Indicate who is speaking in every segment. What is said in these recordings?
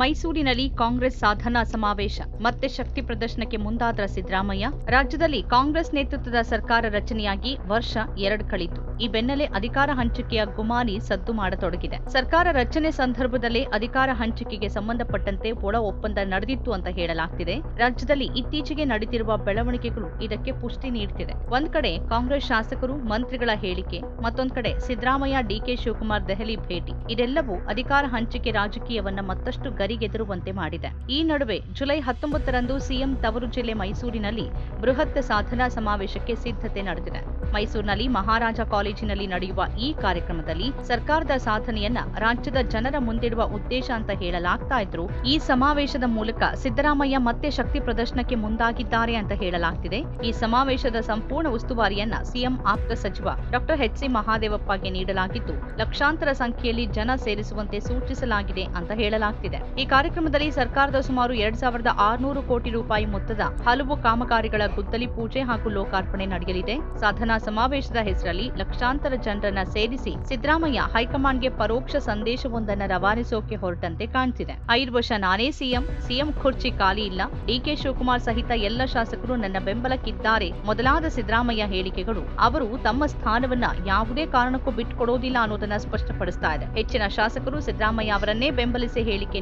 Speaker 1: ಮೈಸೂರಿನಲ್ಲಿ ಕಾಂಗ್ರೆಸ್ ಸಾಧನಾ ಸಮಾವೇಶ. ಮತ್ತೆ ಶಕ್ತಿ ಪ್ರದರ್ಶನಕ್ಕೆ ಮುಂದಾದ ಸಿದ್ದರಾಮಯ್ಯ. ರಾಜ್ಯದಲ್ಲಿ ಕಾಂಗ್ರೆಸ್ ನೇತೃತ್ವದ ಸರ್ಕಾರ ರಚನೆಯಾಗಿ ವರ್ಷ ಎರಡು ಕಳಿತು. ಈ ಬೆನ್ನಲ್ಲೇ ಅಧಿಕಾರ ಹಂಚಿಕೆಯ ಗುಮಾನಿ ಸದ್ದು ಮಾಡತೊಡಗಿದೆ. ಸರ್ಕಾರ ರಚನೆ ಸಂದರ್ಭದಲ್ಲೇ ಅಧಿಕಾರ ಹಂಚಿಕೆಗೆ ಸಂಬಂಧಪಟ್ಟಂತೆ ಒಳ ಒಪ್ಪಂದ ನಡೆದಿತ್ತು ಅಂತ ಹೇಳಲಾಗ್ತಿದೆ. ರಾಜ್ಯದಲ್ಲಿ ಇತ್ತೀಚೆಗೆ ನಡೆದಿರುವ ಬೆಳವಣಿಗೆಗಳು ಇದಕ್ಕೆ ಪುಷ್ಟಿ ನೀಡುತ್ತಿದೆ ಒಂದ್ ಕಡೆ ಕಾಂಗ್ರೆಸ್ ಶಾಸಕರು ಮಂತ್ರಿಗಳ ಹೇಳಿಕೆ, ಮತ್ತೊಂದ್ ಕಡೆ ಸಿದ್ದರಾಮಯ್ಯ ಡಿಕೆ ಶಿವಕುಮಾರ್ ದೆಹಲಿ ಭೇಟಿ. ಇದೆಲ್ಲವೂ ಅಧಿಕಾರ ಹಂಚಿಕೆ ರಾಜಕೀಯವನ್ನ ಮತ್ತಷ್ಟು ಗರಿಗೆದರುವಂತೆ ಮಾಡಿದೆ. ಈ ನಡುವೆ ಜುಲೈ ಹತ್ತೊಂಬತ್ತರಂದು ಸಿಎಂ ತವರು ಜಿಲ್ಲೆ ಮೈಸೂರಿನಲ್ಲಿ ಬೃಹತ್ ಸಾಧನಾ ಸಮಾವೇಶಕ್ಕೆ ಸಿದ್ಧತೆ ನಡೆದಿದೆ. ಮೈಸೂರಿನಲ್ಲಿ ಮಹಾರಾಜ ಕಾಲೇಜಿನಲ್ಲಿ ನಡೆಯುವ ಈ ಕಾರ್ಯಕ್ರಮದಲ್ಲಿ ಸರ್ಕಾರದ ಸಾಧನೆಯನ್ನ ರಾಜ್ಯದ ಜನರ ಮುಂದಿಡುವ ಉದ್ದೇಶ ಅಂತ ಹೇಳಲಾಗ್ತಾ ಇದ್ರು ಈ ಸಮಾವೇಶದ ಮೂಲಕ ಸಿದ್ದರಾಮಯ್ಯ ಮತ್ತೆ ಶಕ್ತಿ ಪ್ರದರ್ಶನಕ್ಕೆ ಮುಂದಾಗಿದ್ದಾರೆ ಅಂತ ಹೇಳಲಾಗ್ತಿದೆ. ಈ ಸಮಾವೇಶದ ಸಂಪೂರ್ಣ ಉಸ್ತುವಾರಿಯನ್ನ ಸಿಎಂ ಆಪ್ತ ಸಚಿವ ಡಾಕ್ಟರ್ ಎಚ್ ಸಿ ಮಹಾದೇವಪ್ಪಗೆ ನೀಡಲಾಗಿದ್ದು, ಲಕ್ಷಾಂತರ ಸಂಖ್ಯೆಯಲ್ಲಿ ಜನ ಸೇರಿಸುವಂತೆ ಸೂಚಿಸಲಾಗಿದೆ ಅಂತ ಹೇಳಲಾಗ್ತಿದೆ. ಈ ಕಾರ್ಯಕ್ರಮದಲ್ಲಿ ಸರ್ಕಾರದ ಸುಮಾರು ಎರಡ್ ಸಾವಿರದ ಆರುನೂರು ಕೋಟಿ ರೂಪಾಯಿ ಮೊತ್ತದ ಹಲವು ಕಾಮಗಾರಿಗಳ ಗುದ್ದಲಿ ಪೂಜೆ ಹಾಗೂ ಲೋಕಾರ್ಪಣೆ ನಡೆಯಲಿದೆ. ಸಾಧನಾ ಸಮಾವೇಶದ ಹೆಸರಲ್ಲಿ ಲಕ್ಷಾಂತರ ಜನರನ್ನ ಸೇರಿಸಿ ಸಿದ್ದರಾಮಯ್ಯ ಹೈಕಮಾಂಡ್ಗೆ ಪರೋಕ್ಷ ಸಂದೇಶವೊಂದನ್ನು ರವಾನಿಸೋಕೆ ಹೊರಟಂತೆ ಕಾಣ್ತಿದೆ. ಐದು ವರ್ಷ ನಾನೇ ಸಿಎಂ ಸಿಎಂ ಖುರ್ಚಿ ಖಾಲಿ ಇಲ್ಲ. ಡಿಕೆ ಶಿವಕುಮಾರ್ ಸಹಿತ ಎಲ್ಲ ಶಾಸಕರು ನನ್ನ ಬೆಂಬಲಕ್ಕಿದ್ದಾರೆ. ಮೊದಲಾದ ಸಿದ್ದರಾಮಯ್ಯ ಹೇಳಿಕೆಗಳು, ಅವರು ತಮ್ಮ ಸ್ಥಾನವನ್ನ ಯಾವುದೇ ಕಾರಣಕ್ಕೂ ಬಿಟ್ಟುಕೊಡೋದಿಲ್ಲ ಅನ್ನೋದನ್ನ ಸ್ಪಷ್ಟಪಡಿಸ್ತಾ ಇದೆ. ಹೆಚ್ಚಿನ ಶಾಸಕರು ಸಿದ್ದರಾಮಯ್ಯ ಅವರನ್ನೇ ಬೆಂಬಲಿಸಿ ಹೇಳಿಕೆ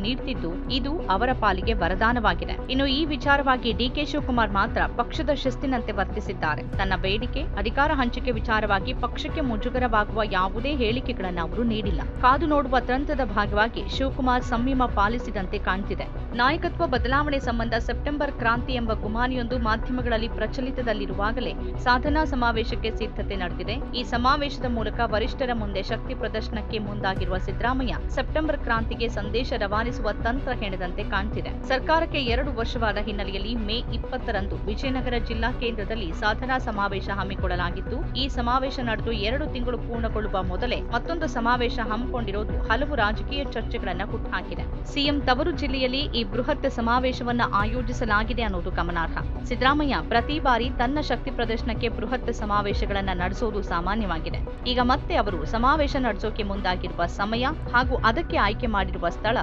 Speaker 1: ಇದು ಅವರ ಪಾಲಿಗೆ ವರದಾನವಾಗಿದೆ. ಇನ್ನು ಈ ವಿಚಾರವಾಗಿ ಡಿಕೆ ಶಿವಕುಮಾರ್ ಮಾತ್ರ ಪಕ್ಷದ ಶಿಸ್ತಿನಂತೆ ವರ್ತಿಸಿದ್ದಾರೆ. ತನ್ನ ಬೇಡಿಕೆ, ಅಧಿಕಾರ ಹಂಚಿಕೆ ವಿಚಾರವಾಗಿ ಪಕ್ಷಕ್ಕೆ ಮುಜುಗರವಾಗುವ ಯಾವುದೇ ಹೇಳಿಕೆಗಳನ್ನು ಅವರು ನೀಡಿಲ್ಲ. ಕಾದು ನೋಡುವ ತಂತ್ರದ ಭಾಗವಾಗಿ ಶಿವಕುಮಾರ್ ಸಂಯಮ ಪಾಲಿಸಿದಂತೆ ಕಾಣ್ತಿದೆ. ನಾಯಕತ್ವ ಬದಲಾವಣೆ ಸಂಬಂಧ ಸೆಪ್ಟೆಂಬರ್ ಕ್ರಾಂತಿ ಎಂಬ ಗುಮಾನಿಯೊಂದು ಮಾಧ್ಯಮಗಳಲ್ಲಿ ಪ್ರಚಲಿತದಲ್ಲಿರುವಾಗಲೇ ಸಾಧನಾ ಸಮಾವೇಶಕ್ಕೆ ಸಿದ್ಧತೆ ನಡೆದಿದೆ. ಈ ಸಮಾವೇಶದ ಮೂಲಕ ವರಿಷ್ಠರ ಮುಂದೆ ಶಕ್ತಿ ಪ್ರದರ್ಶನಕ್ಕೆ ಮುಂದಾಗಿರುವ ಸಿದ್ದರಾಮಯ್ಯ ಸೆಪ್ಟೆಂಬರ್ ಕ್ರಾಂತಿಗೆ ಸಂದೇಶ ರವಾನಿಸುವ ತಂತ್ರ ಹೆಣೆದಂತೆ ಕಾಣ್ತಿದೆ. ಸರ್ಕಾರಕ್ಕೆ ಎರಡು ವರ್ಷವಾದ ಹಿನ್ನೆಲೆಯಲ್ಲಿ ಮೇ ಇಪ್ಪತ್ತರಂದು ವಿಜಯನಗರ ಜಿಲ್ಲಾ ಕೇಂದ್ರದಲ್ಲಿ ಸಾಧನಾ ಸಮಾವೇಶ ಹಮ್ಮಿಕೊಳ್ಳಲಾಗಿತ್ತು. ಈ ಸಮಾವೇಶ ನಡೆದು ಎರಡು ತಿಂಗಳು ಪೂರ್ಣಗೊಳ್ಳುವ ಮೊದಲೇ ಮತ್ತೊಂದು ಸಮಾವೇಶ ಹಮ್ಮಿಕೊಂಡಿರೋದು ಹಲವು ರಾಜಕೀಯ ಚರ್ಚೆಗಳನ್ನು ಹುಟ್ಟುಹಾಕಿದೆ. ಸಿಎಂ ತವರು ಜಿಲ್ಲೆಯಲ್ಲಿ ಈ ಬೃಹತ್ ಸಮಾವೇಶವನ್ನ ಆಯೋಜಿಸಲಾಗಿದೆ ಅನ್ನೋದು ಗಮನಾರ್ಹ. ಸಿದ್ದರಾಮಯ್ಯ ಪ್ರತಿ ಬಾರಿ ತನ್ನ ಶಕ್ತಿ ಪ್ರದರ್ಶನಕ್ಕೆ ಬೃಹತ್ ಸಮಾವೇಶಗಳನ್ನ ನಡೆಸೋದು ಸಾಮಾನ್ಯವಾಗಿದೆ. ಈಗ ಮತ್ತೆ ಅವರು ಸಮಾವೇಶ ನಡೆಸೋಕೆ ಮುಂದಾಗಿರುವ ಸಮಯ ಹಾಗೂ ಅದಕ್ಕೆ ಆಯ್ಕೆ ಮಾಡಿರುವ ಸ್ಥಳ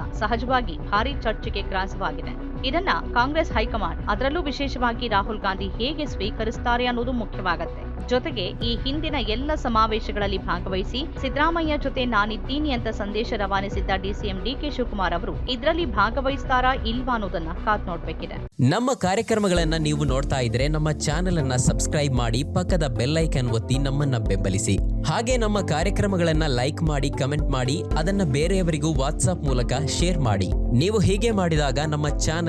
Speaker 1: ಸಹಜವಾಗಿ ಭಾರೀ ಚರ್ಚೆಗೆ ಗ್ರಾಸವಾಗಿದೆ. ಇದನ್ನ ಕಾಂಗ್ರೆಸ್ ಹೈಕಮಾಂಡ್, ಅದರಲ್ಲೂ ವಿಶೇಷವಾಗಿ ರಾಹುಲ್ ಗಾಂಧಿ ಹೇಗೆ ಸ್ವೀಕರಿಸುತ್ತಾರೆ ಅನ್ನೋದು ಮುಖ್ಯವಾಗತ್ತೆ. ಜೊತೆಗೆ ಈ ಹಿಂದಿನ ಎಲ್ಲ ಸಮಾವೇಶಗಳಲ್ಲಿ ಭಾಗವಹಿಸಿ ಸಿದ್ದರಾಮಯ್ಯ ಜೊತೆ ನಾನಿದ್ದೀನಿ ಅಂತ ಸಂದೇಶ ರವಾನಿಸಿದ್ದ ಡಿಸಿಎಂ ಡಿಕೆ ಶಿವಕುಮಾರ್ ಅವರು ಇದರಲ್ಲಿ ಭಾಗವಹಿಸ್ತಾರಾ ಇಲ್ವಾ ಅನ್ನೋದನ್ನ ಕಾದ್ ನೋಡ್ಬೇಕಿದೆ.
Speaker 2: ನಮ್ಮ ಕಾರ್ಯಕ್ರಮಗಳನ್ನ ನೀವು ನೋಡ್ತಾ ಇದ್ರೆ ನಮ್ಮ ಚಾನೆಲ್ ಅನ್ನ ಸಬ್ಸ್ಕ್ರೈಬ್ ಮಾಡಿ ಪಕ್ಕದ ಬೆಲ್ ಐಕನ್ ಒತ್ತಿ ನಮ್ಮನ್ನ ಬೆಂಬಲಿಸಿ. ಹಾಗೆ ನಮ್ಮ ಕಾರ್ಯಕ್ರಮಗಳನ್ನ ಲೈಕ್ ಮಾಡಿ, ಕಮೆಂಟ್ ಮಾಡಿ, ಅದನ್ನ ಬೇರೆಯವರಿಗೂ ವಾಟ್ಸ್ಆಪ್ ಮೂಲಕ ಶೇರ್ ಮಾಡಿ. ನೀವು ಹೀಗೆ ಮಾಡಿದಾಗ ನಮ್ಮ